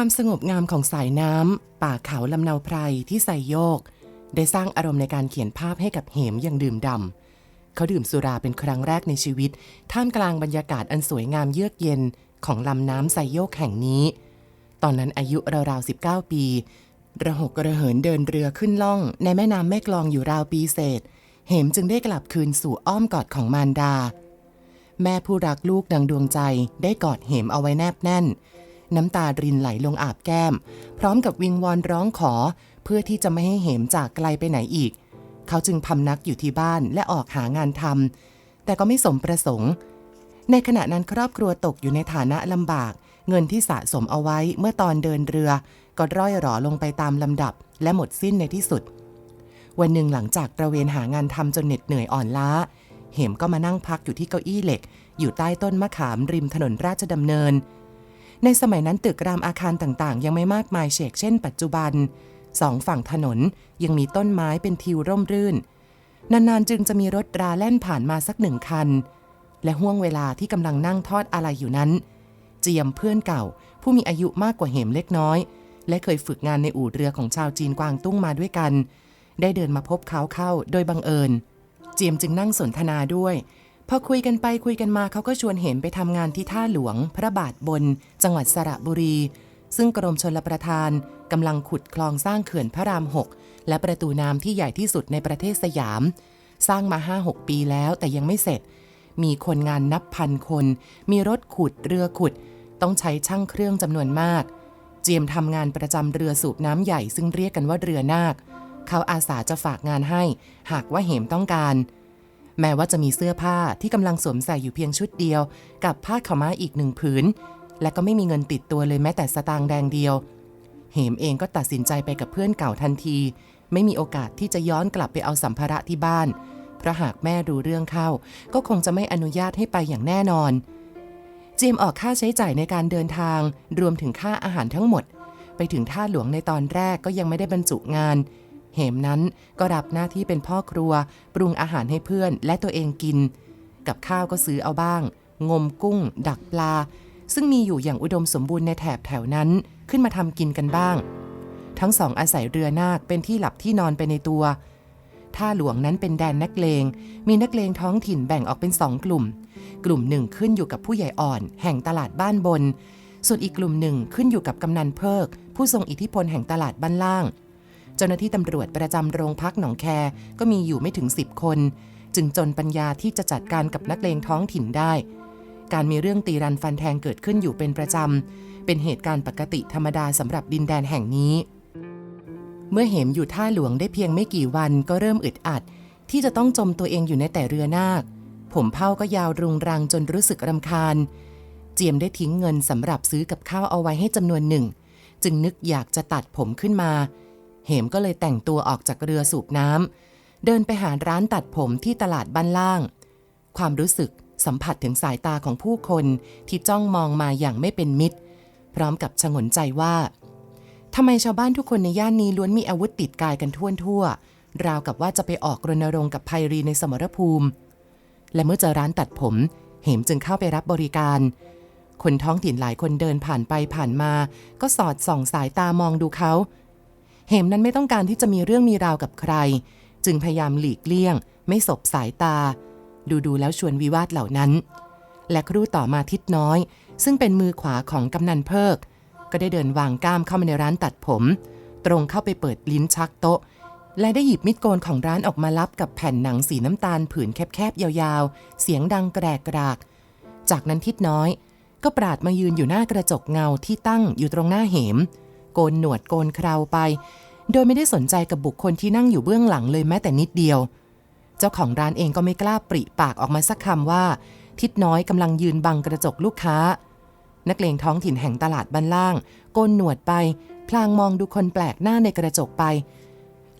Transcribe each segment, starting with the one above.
ความสงบงามของสายน้ำ ป่าเขาลำเนาไพรที่ใส่โยก ได้สร้างอารมณ์ในการเขียนภาพให้กับเหมอย่างดื่มด่ำเขาดื่มสุราเป็นครั้งแรกในชีวิต ท่ามกลางบรรยากาศอันสวยงามเยือกเย็นของลำน้ำไซโยกแห่งนี้ ตอนนั้นอายุราวๆ 19 ปี ระหกระเหินเดินเรือขึ้นล่อง ในแม่น้ำแม่กลองอยู่ราวปีเศษ เหมจึงได้กลับคืนสู่อ้อมกอดของมารดา แม่ผู้รักลูกดังดวงใจได้กอดเหมเอาไว้แนบแน่นน น้ำตารินไหลลงอาบแก้ม พร้อมกับวิงวอนร้องขอ เพื่อที่จะไม่ให้เหมจากไกลไปไหนอีก เขาจึงพำนักอยู่ที่บ้านและออกหางานทำแต่ก็ไม่สมประสงค์ ในขณะนั้นครอบครัวตกอยู่ในฐานะลำบาก เงินที่สะสมเอาไว้เมื่อตอนเดินเรือ ก็ร่อยหรอลงไปตามลำดับ และหมดสิ้นในที่สุด วันหนึ่งหลังจากตระเวนหางานทำจนเหน็ดเหนื่อยอ่อนล้าเหมก็มานั่งพักอยู่ที่เก้าอี้เหล็ก อยู่ใต้ต้นมะขามริมถนนราชดำเนิน ในสมัยนั้นตึกรามอาคารต่างๆ ยังไม่มากมายเฉกเช่นปัจจุบันสองฝั่งถนนยังมีต้นไม้เป็นทิวร่มรื่น นานๆ จึงจะมีรถราแล่นผ่านมาสักหนึ่งคัน และห่วงเวลาที่กำลังนั่งทอดอะไรอยู่นั้น เจียมเพื่อนเก่า ผู้มีอายุมากกว่าเหมเล็กน้อย และเคยฝึกงานในอู่เรือของชาวจีนกวางตุ้งมาด้วยกัน ได้เดินมาพบเขาเข้าโดยบังเอิญ เจียมจึงนั่งสนทนาด้วย พอคุยกันไปคุยกันมาเขาก็ชวนเห็มไปทำงานที่ท่าหลวง พระบาทบน จังหวัดสระบุรี ซึ่งกรมชลประทานกำลังขุดคลองสร้างเขื่อนพระรามหกและประตูน้ำที่ใหญ่ที่สุดในประเทศสยาม สร้างมา5-6ปีแล้วแต่ยังไม่เสร็จ มีคนงานนับพันคน มีรถขุดเรือขุด ต้องใช้ช่างเครื่องจำนวนมาก เจียมทำงานประจำเรือสูบน้ำใหญ่ซึ่งเรียกกันว่าเรือนาคเขาอาสาจะฝากงานให้ หากว่าเหมต้องการ แม้ว่าจะมีเสื้อผ้าที่กำลังสวมใส่อยู่เพียงชุดเดียว กับผ้าขาวม้าอีกหนึ่งผืน และก็ไม่มีเงินติดตัวเลยแม้แต่สตางค์แดงเดียว เหมเองก็ตัดสินใจไปกับเพื่อนเก่าทันที ไม่มีโอกาสที่จะย้อนกลับไปเอาสัมภาระที่บ้านเพราะหากแม่รู้เรื่องเข้า ก็คงจะไม่อนุญาตให้ไปอย่างแน่นอนเจมออกค่าใช้จ่ายในการเดินทาง รวมถึงค่าอาหารทั้งหมด ไปถึงท่าหลวงในตอนแรกก็ยังไม่ได้บรรจุงาน เหมนั้นก็รับหน้าที่เป็นพ่อครัว ปรุงอาหารให้เพื่อนและตัวเองกิน กับข้าวก็ซื้อเอาบ้าง งมกุ้ง ดักปลา ซึ่งมีอยู่อย่างอุดมสมบูรณ์ในแถบแถวนั้นขึ้นมาทำกินกันบ้าง ทั้งสองอาศัยเรือนาคเป็นที่หลับที่นอนไปในตัวท่าหลวงนั้นเป็นแดนนักเลง มีนักเลงท้องถิ่นแบ่งออกเป็นสองกลุ่ม กลุ่มหนึ่งขึ้นอยู่กับผู้ใหญ่อ่อน แห่งตลาดบ้านบน ส่วนอีกกลุ่มหนึ่งขึ้นอยู่กับกำนันเพิก ผู้ทรงอิทธิพลแห่งตลาดบ้านล่าง เจ้าหน้าที่ตำรวจประจำโรงพักหนองแคก็มีอยู่ไม่ถึง 10 คน จึงจนปัญญาที่จะจัดการกับนักเลงท้องถิ่นได้ การมีเรื่องตีรันฟันแทงเกิดขึ้นอยู่เป็นประจำ เป็นเหตุการณ์ปกติธรรมดาสำหรับดินแดนแห่งนี้ เมื่อเหมอยู่ท่าหลวงได้เพียงไม่กี่วันก็เริ่มอึดอัด ที่จะต้องจมตัวเองอยู่ในแต่เรือนาค ผมเผ้าก็ยาวรุงรังจนรู้สึกรำคาญ เจียมได้ทิ้งเงินสำหรับซื้อกับข้าวเอาไว้ให้จำนวนหนึ่ง จึงนึกอยากจะตัดผมขึ้นมา เหมก็เลยแต่งตัวออกจากเรือสูบน้ำเดินไปหาร้านตัดผมที่ตลาดบ้านล่าง ความรู้สึกสัมผัสถึงสายตาของผู้คนที่จ้องมองมาอย่างไม่เป็นมิตร พร้อมกับชงนใจว่าทำไมชาวบ้านทุกคนในย่านนี้ล้วนมีอาวุธติดกายกันทั่วทั่วราวกับว่าจะไปออกรณรงค์กับไพรีในสมรภูมิ และเมื่อเจอร้านตัดผม เหมจึงเข้าไปรับบริการ คนท้องถิ่นหลายคนเดินผ่านไปผ่านมา ก็สอดส่องสายตามองดูเขา เหมนั้นไม่ต้องการที่จะมีเรื่องมีราวกับใคร จึงพยายามหลีกเลี่ยง ไม่สบสายตา ดูดูๆแล้วชวนวิวาทเหล่านั้น และครู่ต่อมาทิดน้อย ซึ่งเป็นมือขวาของกำนันเพิก ก็ได้เดินวางก้ามเข้ามาในร้านตัดผม ตรงเข้าไปเปิดลิ้นชักโต๊ะ และได้หยิบมิดโกนของร้านออกมารับกับแผ่นหนังสีน้ำตาลผืนแคบๆยาวๆ เสียงดังแกรกกราก จากนั้นทิดน้อยก็ปราดมายืนอยู่หน้ากระจกเงาที่ตั้งอยู่ตรงหน้าเหม โกนหนวดโกนเคราไป โดยไม่ได้สนใจกับบุคคลที่นั่งอยู่เบื้องหลังเลยแม้แต่นิดเดียว เจ้าของร้านเองก็ไม่กล้าปริปากออกมาสักคำว่า ทิดน้อยกำลังยืนบังกระจกลูกค้า นักเลงท้องถิ่นแห่งตลาดบ้านล่างโกนหนวดไป พลางมองดูคนแปลกหน้าในกระจกไป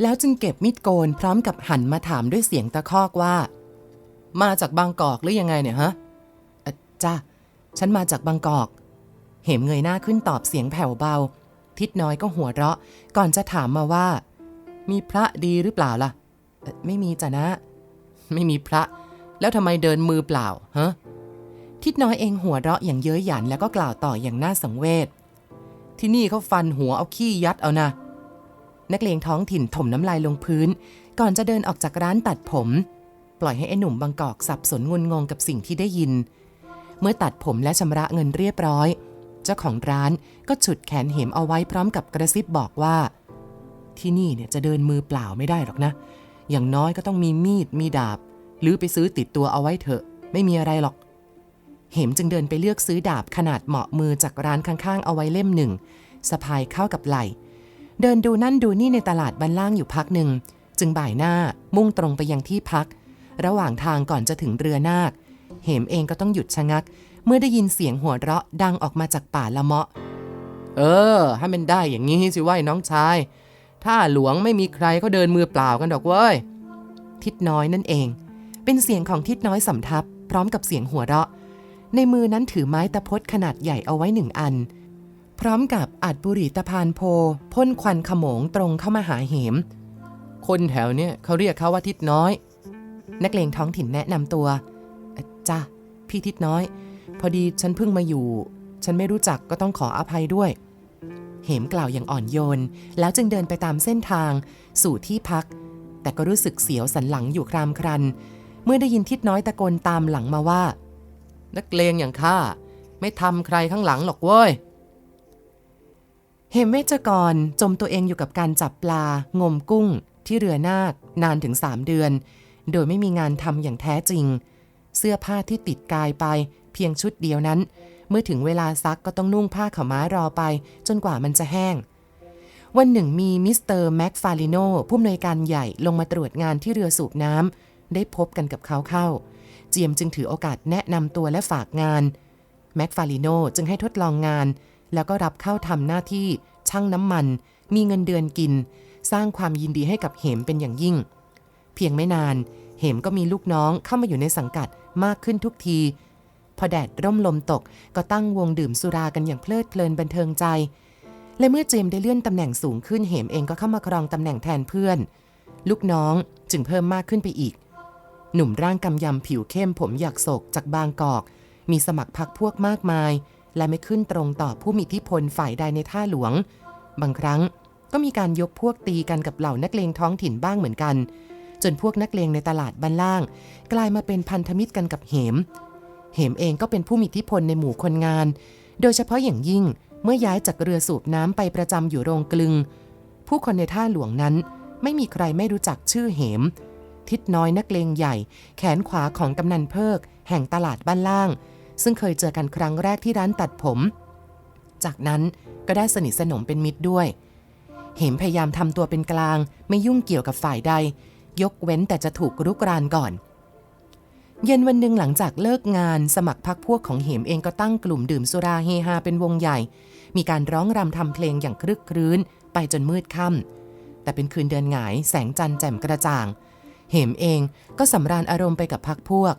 แล้วจึงเก็บมีดโกนพร้อมกับหันมาถามด้วยเสียงตะคอกว่า มาจากบางกอกหรือยังไงเนี่ยฮะจ้าฉันมาจากบางกอก เหมเงยหน้าขึ้นตอบเสียงแผ่วเบา ทิดน้อยก็หัวเราะ ก่อนจะถามมาว่า มีพระดีหรือเปล่าล่ะ ไม่มีจ้ะนะ ไม่มีพระ แล้วทำไมเดินมือเปล่าฮะทิดน้อยเองหัวเราะอย่างเย้ยหยันแล้วก็กล่าวต่ออย่างน่าสังเวชที่นี่เขาฟันหัวเอาขี้ยัดเอานะ นักเลงท้องถิ่นถมน้ำลายลงพื้น ก่อนจะเดินออกจากร้านตัดผม ปล่อยให้ไอ้หนุ่มบางกอกสับสนงุนงงกับสิ่งที่ได้ยิน เมื่อตัดผมและชำระเงินเรียบร้อย เจ้าของร้านก็ฉุดแขนเหมเอาไว้พร้อมกับกระซิบบอกว่า ที่นี่เนี่ยจะเดินมือเปล่าไม่ได้หรอกนะ อย่างน้อยก็ต้องมีมีดมีดาบ หรือไปซื้อติดตัวเอาไว้เถอะ ไม่มีอะไรหรอก เหมจึงเดินไปเลือกซื้อดาบขนาดเหมาะมือจากร้านข้างๆ เอาไว้เล่มหนึ่งสะพายเข้ากับไหลเดินดูนั่นดูนี่ในตลาดบันล่างอยู่พักหนึ่ง จึงบ่ายหน้ามุ่งตรงไปยังที่พัก ระหว่างทางก่อนจะถึงเรือนาค เหมเองก็ต้องหยุดชะงัก เมื่อได้ยินเสียงหัวเราะดังออกมาจากป่าละเมาะ เออ ให้มันได้อย่างนี้สิว่าน้องชาย ถ้าหลวงไม่มีใครเขาเดินมือเปล่ากันดอกเว้ย ทิดน้อยนั่นเอง เป็นเสียงของทิดน้อยสำทับ พร้อมกับเสียงหัวเราะ ในมือนั้นถือไม้ตะพดขนาดใหญ่เอาไว้หนึ่งอัน พร้อมกับอัดบุหรี่ตะพานโพพ่นควันขโมงตรงเข้ามาหาเหม คนแถวเนี้ยเขาเรียกเขาว่าทิดน้อย นักเลงท้องถิ่นแนะนำตัวจ้าพี่ทิดน้อย พอดีฉันเพิ่งมาอยู่ ฉันไม่รู้จักก็ต้องขออภัยด้วย เหมกล่าวอย่างอ่อนโยน แล้วจึงเดินไปตามเส้นทาง สู่ที่พัก แต่ก็รู้สึกเสียวสันหลังอยู่ครามครัน เมื่อได้ยินทิดน้อยตะโกนตามหลังมาว่า นักเลงอย่างข้าไม่ทำใครข้างหลังหรอกเว้ยเหมเวชกรจมตัวเองอยู่กับการจับปลา งมกุ้ง ที่เรือนาคนานถึง3เดือน โดยไม่มีงานทำอย่างแท้จริง เสื้อผ้าที่ติดกายไป เพียงชุดเดียวนั้น เมื่อถึงเวลาซักก็ต้องนุ่งผ้าขาวม้ารอไป จนกว่ามันจะแห้ง วันหนึ่งมีมิสเตอร์แม็กฟาลิโนผู้อำนวยการใหญ่ลงมาตรวจงานที่เรือสูบน้ำได้พบกันกับเขาเข้า เจียมจึงถือโอกาสแนะนำตัวและฝากงานแม็กฟาลิโนจึงให้ทดลองงาน แล้วก็รับเข้าทำหน้าที่ช่างน้ำมัน มีเงินเดือนกิน สร้างความยินดีให้กับเหมเป็นอย่างยิ่ง เพียงไม่นาน เหมก็มีลูกน้องเข้ามาอยู่ในสังกัดมากขึ้นทุกที พอแดดร่มลมตกก็ตั้งวงดื่มสุรากันอย่างเพลิดเพลินบันเทิงใจ และเมื่อเจมได้เลื่อนตำแหน่งสูงขึ้นเหมเองก็เข้ามาครองตำแหน่งแทนเพื่อน ลูกน้องจึงเพิ่มมากขึ้นไปอีก หนุ่มร่างกำยำผิวเข้มผมหยักโศกจากบางกอก มีสมัครพักพวกมากมาย และไม่ขึ้นตรงต่อผู้มีอิทธิพลฝ่ายใดในท่าหลวง บางครั้งก็มีการยกพวกตีกันกับเหล่านักเลงท้องถิ่นบ้างเหมือนกัน จนพวกนักเลงในตลาดบ้านล่าง กลายมาเป็นพันธมิตรกันกับเหม เหมเองก็เป็นผู้มีอิทธิพลในหมู่คนงาน โดยเฉพาะอย่างยิ่งเมื่อย้ายจากเรือสูบน้ำไปประจำอยู่โรงกลึง ผู้คนในท่าหลวงนั้นไม่มีใครไม่รู้จักชื่อเหม ทิดน้อยนักเลงใหญ่ แขนขวาของกำนันเพิก แห่งตลาดบ้านล่าง ซึ่งเคยเจอกันครั้งแรกที่ร้านตัดผม จากนั้นก็ได้สนิทสนมเป็นมิตรด้วย เหมพยายามทำตัวเป็นกลาง ไม่ยุ่งเกี่ยวกับฝ่ายใด ยกเว้นแต่จะถูกรุกรานก่อน เย็นวันหนึ่งหลังจากเลิกงานสมัครพักพวกของเหมเองก็ตั้งกลุ่มดื่มสุราเฮฮาเป็นวงใหญ่ มีการร้องรำทำเพลงอย่างครึกครื้น ไปจนมืดค่ำแต่เป็นคืนเดือนหงายแสงจันทร์แจ่มกระจ่าง เหมเองก็สำราญอารมณ์ไปกับพักพวก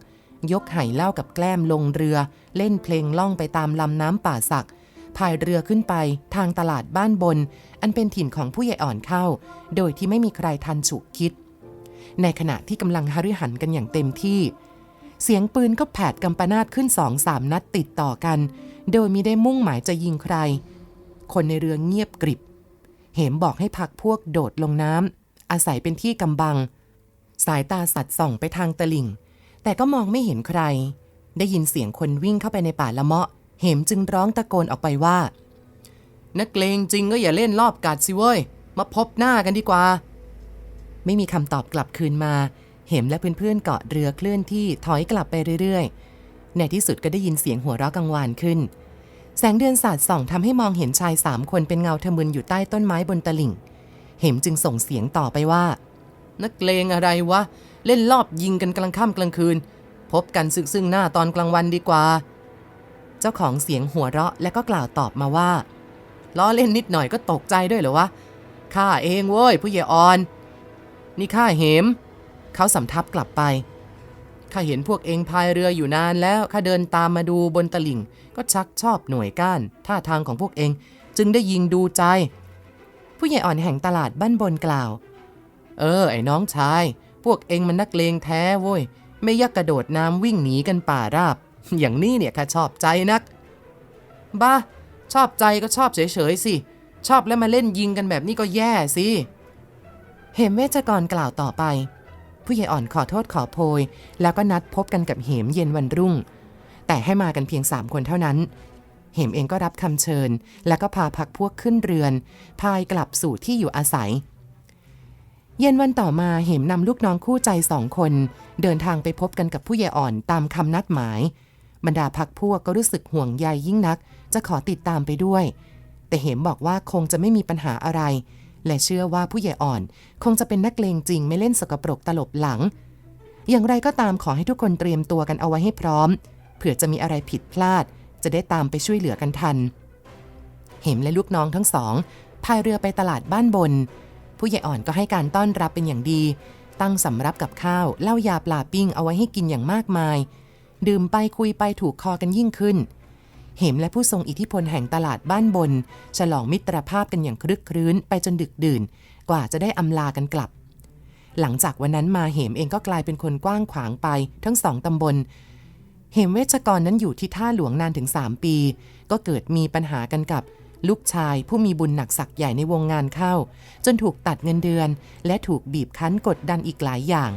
ยกไห่เหล้ากับแกล้มลงเรือ เล่นเพลงล่องไปตามลำน้ำป่าสักพายเรือขึ้นไปทางตลาดบ้านบน อันเป็นถิ่นของผู้ใหญ่อ่อนเข้า โดยที่ไม่มีใครทันฉุกคิด ในขณะที่กำลังหฤหันกันอย่างเต็มที่ เสียงปืนก็แผดกำปนาตขึ้นสองสามนัดติดต่อกัน โดยมิได้มุ่งหมายจะยิงใคร คนในเรือเงียบกริบ เหมบอกให้พักพวกโดดลงน้ำอาศัยเป็นที่กำบัง สายตาสัตว์ส่องไปทางตลิ่ง แต่ก็มองไม่เห็นใคร ได้ยินเสียงคนวิ่งเข้าไปในป่าละเมาะ เหมจึงร้องตะโกนออกไปว่า นักเลงจริงก็อย่าเล่นรอบกัดสิเว้ย มาพบหน้ากันดีกว่า ไม่มีคำตอบกลับคืนมา เหมและเพื่อนๆเกาะเรือเคลื่อนที่ถอยกลับไปเรื่อยๆ ในที่สุดก็ได้ยินเสียงหัวเราะกังวานขึ้น แสงเดือนสาดส่องทำให้มองเห็นชายสามคนเป็นเงาทะมึนอยู่ใต้ต้นไม้บนตลิ่ง เหมจึงส่งเสียงต่อไปว่า นักเลงอะไรวะ เล่นรอบยิงกันกลางค่ำกลางคืน พบกันซึ่งซึ่งหน้าตอนกลางวันดีกว่า เจ้าของเสียงหัวเราะและก็กล่าวตอบมาว่าล้อเล่นนิดหน่อยก็ตกใจด้วยเหรอวะข้าเองเว้ยผู้ใหญ่อ่อน นี่ข้าเหม เขาสำทับกลับไป ข้าเห็นพวกเองพายเรืออยู่นานแล้ว ข้าเดินตามมาดูบนตลิ่ง ก็ชักชอบหน่วยก้าน ท่าทางของพวกเองจึงได้ยิงดูใจ ผู้ใหญ่อ่อนแห่งตลาดบ้านบนกล่าว เออ ไอ้น้องชาย พวกเองมันนักเลงแท้โว้ย ไม่ยักกระโดดน้ำวิ่งหนีกันป่าราบ อย่างนี้เนี่ยข้าชอบใจนัก บ้า ชอบใจก็ชอบเฉยๆสิ ชอบแล้วมาเล่นยิงกันแบบนี้ก็แย่สิ เหมเวชกรกล่าวต่อไป ผู้ใหญ่อ่อนขอโทษขอโพย แล้วก็นัดพบกันกับเหมเย็นวันรุ่ง แต่ให้มากันเพียงสามคนเท่านั้น เหมเองก็รับคำเชิญ แล้วก็พาพักพวกขึ้นเรือน พายกลับสู่ที่อยู่อาศัย เย็นวันต่อมาเหมนำลูกน้องคู่ใจสองคน เดินทางไปพบกันกับผู้ใหญ่อ่อนตามคำนัดหมาย บรรดาพักพวกก็รู้สึกห่วงใยยิ่งนัก จะขอติดตามไปด้วย แต่เหมบอกว่าคงจะไม่มีปัญหาอะไร และเชื่อว่าผู้ใหญ่อ่อน คงจะเป็นนักเลงจริงไม่เล่นสกปรกตลบหลัง อย่างไรก็ตามขอให้ทุกคนเตรียมตัวกันเอาไว้ให้พร้อม เผื่อจะมีอะไรผิดพลาด จะได้ตามไปช่วยเหลือกันทัน เหมและลูกน้องทั้งสองพายเรือไปตลาดบ้านบน ผู้ใหญ่อ่อนก็ให้การต้อนรับเป็นอย่างดี ตั้งสำรับกับข้าวเหล้ายาปลาปิ้งเอาไว้ให้กินอย่างมากมาย ดื่มไปคุยไปถูกคอกันยิ่งขึ้น เหมและผู้ทรงอิทธิพลแห่งตลาดบ้านบน ฉลองมิตรภาพกันอย่างครึกครื้นไปจนดึกดื่น กว่าจะได้อำลากันกลับ หลังจากวันนั้นมาเหมเองก็กลายเป็นคนกว้างขวางไปทั้งสองตำบล เหมเวชกรนั้นอยู่ที่ท่าหลวงนานถึง 3 ปี ก็เกิดมีปัญหากันกับลูกชายผู้มีบุญหนักสักใหญ่ในวงงานเข้า จนถูกตัดเงินเดือน และถูกบีบคั้นกดดันอีกหลายอย่าง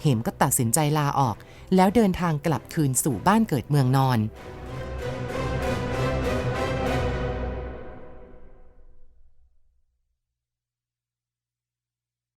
เหมก็ตัดสินใจลาออก แล้วเดินทางกลับคืนสู่บ้านเกิดเมืองนอน「